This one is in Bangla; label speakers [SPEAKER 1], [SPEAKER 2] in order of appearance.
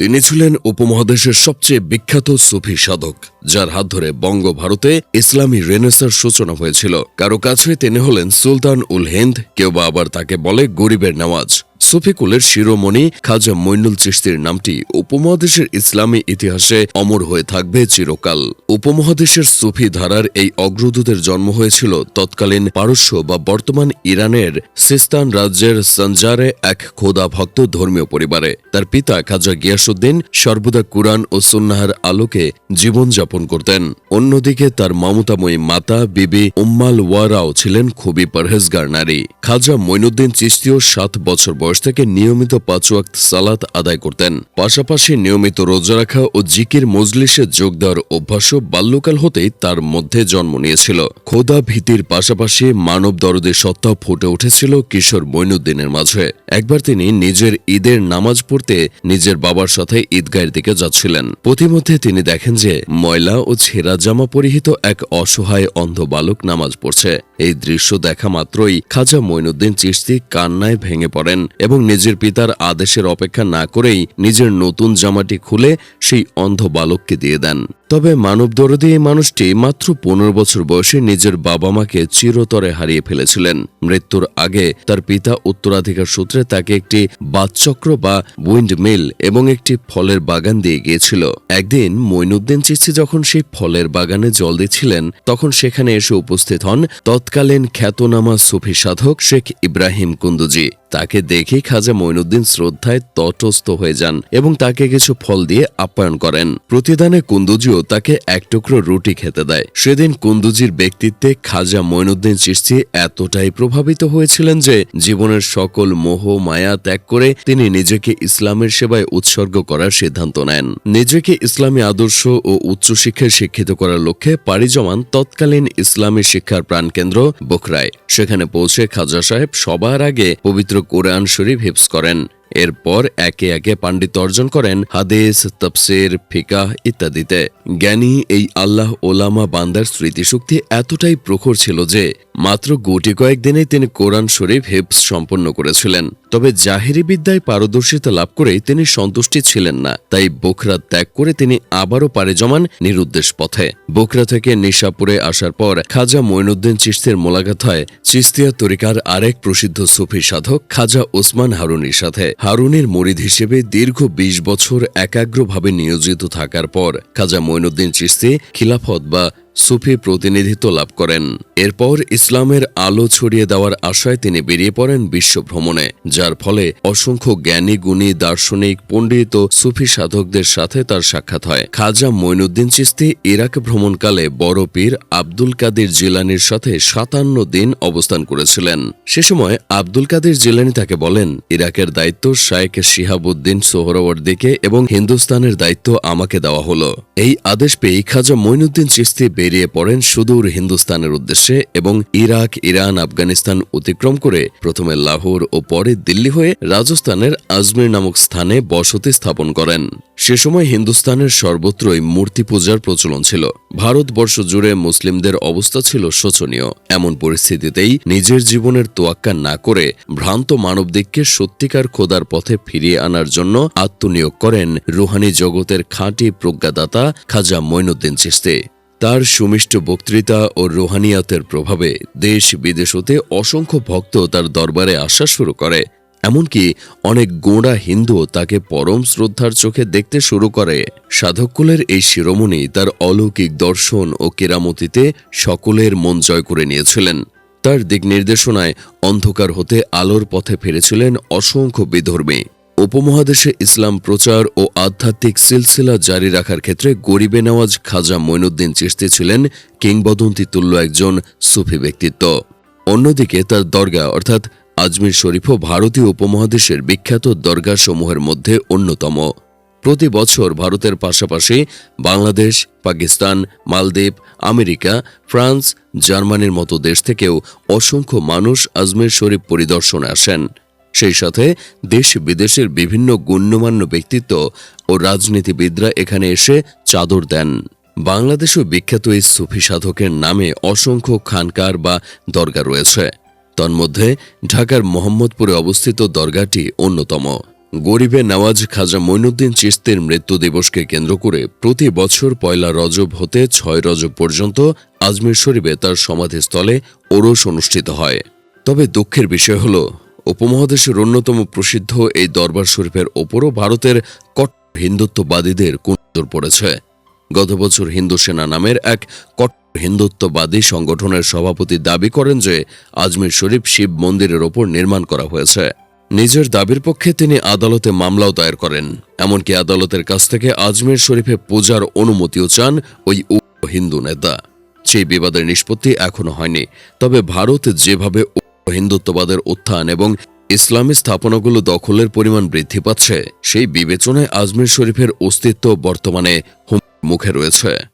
[SPEAKER 1] তিনি ছিলেন উপমহাদেশের সবচেয়ে বিখ্যাত সুফি সাধক, যার হাত ধরে বঙ্গ ভারতে ইসলামী রেনেসার সূচনা হয়েছিল। কারও কাছে তিনি হলেন সুলতান উল হিন্দ, কেউ বা আবার তাকে বলে গরিবের নওয়াজ সুফিকুলের শিরোমণি খাজা মইনুল চিস্তির নামটি উপমহাদেশের ইসলামী ইতিহাসে অমর হয়ে থাকবে চিরকাল। উপমহাদেশের সুফি ধারার এই অগ্রদূতের জন্ম হয়েছিল তৎকালীন পারস্য বা বর্তমান ইরানের সিস্তান রাজ্যের সঞ্জারে এক খোদা ভক্ত ধর্মীয় পরিবারে। তার পিতা খাজা গিয়াসুদ্দিন সর্বদা কুরআন ও সুন্নাহার আলোকে জীবনযাপন করতেন। অন্যদিকে তার মমতাময়ী মাতা, বিবি উম্মাল ওয়ারাও ছিলেন খুবই পরহেজগার নারী। খাজা মইনুদ্দিন চিস্তিও সাত বছর বয়স থেকে নিয়মিত পাঁচ ওয়াক্ত সালাত আদায় করতেন। পাশাপাশি নিয়মিত রোজা রাখা ও জিকির মজলিসে যোগ দেওয়ার অভ্যাসও বাল্যকাল হতেই তার মধ্যে জন্ম নিয়েছিল। খোদা ভীতির পাশাপাশি মানব দরদের সত্তা ফুটে উঠেছিল কিশোর মইনুদ্দিনের মাঝে। একবার তিনি নিজের ঈদের নামাজ পড়তে নিজের বাবার সাথে ঈদগাহের দিকে যাচ্ছিলেন। প্রতিমধ্যে তিনি দেখেন যে ময়লা ও ছেঁড়া জামা পরিহিত এক অসহায় অন্ধ বালক নামাজ পড়ছে। এই দৃশ্য দেখা মাত্রই খাজা মইনুদ্দিন চিস্তি কান্নায় ভেঙে পড়েন। এবং নিজের পিতার আদেশের অপেক্ষা না করেই নিজের নতুন জামাটি খুলে সেই অন্ধ বালককে দিয়ে দেন। তবে মানবদরদী এই মানুষটি মাত্র পনেরো বছর বয়সে নিজের বাবা মাকে চিরতরে হারিয়ে ফেলেছিলেন। মৃত্যুর আগে তার পিতা উত্তরাধিকার সূত্রে তাকে একটি বাদচক্র বা উইন্ড মিল এবং একটি ফলের বাগান দিয়ে গিয়েছিল। একদিন মইনুদ্দিন চিস্তি যখন সেই ফলের বাগানে জল দিচ্ছিলেন, তখন সেখানে এসে উপস্থিত হন তৎকালীন খ্যাতনামা সুফি সাধক শেখ ইব্রাহিম কুন্দুজি। তাকে দেখে খাজা মইনুদ্দিন শ্রদ্ধায় তটস্থ হয়ে যান এবং তাকে কিছু ফল দিয়ে আপ্যায়ন করেন। প্রতিদানে কুন্দুজিও তাকে এক টুকরো রুটি খেতে দেয়। সেদিন কুন্দুজির ব্যক্তিত্বে খাজা মইনুদ্দিন চিস্তি এতটাই প্রভাবিত হয়েছিলেন যে জীবনের সকল মোহ মায়া ত্যাগ করে তিনি নিজেকে ইসলামের সেবায় উৎসর্গ করার সিদ্ধান্ত নেন। নিজেকে ইসলামী আদর্শ ও উচ্চশিক্ষায় শিক্ষিত করার লক্ষ্যে পাড়ি জমান তৎকালীন ইসলামী শিক্ষার প্রাণকেন্দ্র বোখরায়। সেখানে পৌঁছে খাজা সাহেব সবার আগে পবিত্র কোরআন শরীফ হিপস করেন। এরপর একে একে পাণ্ডিত অর্জন করেন হাদিস, তফসের, ফিকাহ ইত্যাদিতে। জ্ঞানী এই আল্লাহ ওলামা বান্দার স্মৃতিশক্তি এতটাই প্রখর ছিল যে, মাত্র গুটি কয়েক দিনে তিনি কোরআন শরীফ হেফস সম্পন্ন করেছিলেন। তবে জাহেরি বিদ্যায় পারদর্শিতা লাভ করে তিনি সন্তুষ্টি ছিলেন না। তাই বোখরা ত্যাগ করে তিনি আবারও পারে জমান নিরুদ্দেশ পথে। বোখরা থেকে নিশাপুরে আসার পর খাজা মইনুদ্দিন চিস্তির মোলাকাত হয় চিস্তিয়া তরিকার আরেক প্রসিদ্ধ সুফি সাধক খাজা ওসমান হারুনির সাথে। হারুনের মরিদ হিসেবে দীর্ঘ ২০ বছর একাগ্রভাবে নিয়োজিত থাকার পর খাজা মইনুদ্দিন চিস্তি খিলাফত বা সুফি প্রতিনিধিত্ব লাভ করেন। এরপর ইসলামের আলো ছড়িয়ে দেওয়ার আশায় তিনি বেরিয়ে পড়েন বিশ্ব ভ্রমণে, যার ফলে অসংখ্য জ্ঞানী, গুণী, দার্শনিক, পণ্ডিত ও সুফি সাধকদের সাথে তার সাক্ষাৎ হয়। খাজা মইনুদ্দিন চিস্তি ইরাক ভ্রমণকালে বড় পীর আব্দুল কাদির জিলানির সাথে সাতান্ন দিন অবস্থান করেছিলেন। সে সময় আব্দুল কাদির জিলানি তাকে বলেন, ইরাকের দায়িত্ব শায়েক শিহাবুদ্দিন সোহরাওয়ার্দিকে এবং হিন্দুস্তানের দায়িত্ব আমাকে দেওয়া হলো। এই আদেশ পেয়ে খাজা মইনুদ্দিন চিস্তি বেরিয়ে পড়েন সুদূর হিন্দুস্তানের উদ্দেশ্যে এবং ইরাক, ইরান, আফগানিস্তান অতিক্রম করে প্রথমে লাহোর ও পরে দিল্লি হয়ে রাজস্থানের আজমির নামক স্থানে বসতি স্থাপন করেন। সে সময় হিন্দুস্তানের সর্বত্রই মূর্তি পূজার প্রচলন ছিল। ভারতবর্ষ জুড়ে মুসলিমদের অবস্থা ছিল শোচনীয়। এমন পরিস্থিতিতেই নিজের জীবনের তোয়াক্কা না করে ভ্রান্ত মানবদিককে সত্যিকার খোদার পথে ফিরিয়ে আনার জন্য আত্মনিয়োগ করেন রুহানি জগতের খাঁটি প্রজ্ঞাদাতা খাজা মইনুদ্দিন চিস্তি তার সুমিষ্ট বক্তৃতা ও রোহানিয়াতের প্রভাবে দেশ বিদেশ হতে অসংখ্য ভক্ত তার দরবারে আসা শুরু করে। এমনকি অনেক গোঁড়া হিন্দু তাকে পরম শ্রদ্ধার চোখে দেখতে শুরু করে। সাধককুলের এই শিরোমণি তার অলৌকিক দর্শন ও কেরামতিতে সকলের মন জয় করে নিয়েছিলেন। তার দিক নির্দেশনায় অন্ধকার হতে আলোর পথে ফিরেছিলেন অসংখ্য বিধর্মী। উপমহাদেশে ইসলাম প্রচার ও আধ্যাত্মিক সিলসিলা জারি রাখার ক্ষেত্রে গরিবে নওয়াজ খাজা মইনুদ্দিন চিস্তি ছিলেন কিংবদন্তি তুল্য একজন সুফি ব্যক্তিত্ব। অন্যদিকে তার দরগা অর্থাৎ আজমির শরীফও ভারতীয় উপমহাদেশের বিখ্যাত দরগাসমূহের মধ্যে অন্যতম। প্রতি বছর ভারতের পাশাপাশি বাংলাদেশ, পাকিস্তান, মালদ্বীপ, আমেরিকা, ফ্রান্স, জার্মানির মতো দেশ থেকেও অসংখ্য মানুষ আজমির শরীফ পরিদর্শনে আসেন। সেই সাথে দেশ বিদেশের বিভিন্ন গণ্যমান্য ব্যক্তিত্ব ও রাজনীতিবিদরা এখানে এসে চাদর দেন। বাংলাদেশও বিখ্যাত এই সুফি সাধকের নামে অসংখ্য খানকার বা দরগা রয়েছে। তন্মধ্যে ঢাকার মোহাম্মদপুরে অবস্থিত দরগাটি অন্যতম। গরিবে নওয়াজ খাজা মঈনুদ্দিন চিস্তির মৃত্যু দিবসকে কেন্দ্র করে প্রতি বছর পয়লা রজব হতে ছয় রজব পর্যন্ত আজমির শরীফে তার সমাধিস্থলে ওরস অনুষ্ঠিত হয়। তবে দুঃখের বিষয় হল উপমহাদেশের অন্যতম প্রসিদ্ধ এই দরবার শরীফের ওপরও ভারতের কট্টর হিন্দুত্ববাদীদের কুনজর পড়েছে। গত বছর হিন্দু সেনা নামের এক কট্টর হিন্দুত্ববাদী সংগঠনের সভাপতি দাবি করেন যে, আজমির শরীফ শিব মন্দিরের ওপর নির্মাণ করা হয়েছে। নিজের দাবির পক্ষে তিনি আদালতে মামলাও দায়ের করেন। এমনকি আদালতের কাছ থেকে আজমির শরীফে পূজার অনুমতিও চান ওই হিন্দু নেতা। সেই বিবাদের নিষ্পত্তি এখনও হয়নি। তবে ভারত যেভাবে হিন্দুত্ববাদের উত্থান এবং ইসলামী স্থাপনাগুলো দখলের পরিমাণ বৃদ্ধি পাচ্ছে, সেই বিবেচনায় আজমির শরীফের অস্তিত্ব বর্তমানে হুম মুখে রয়েছে।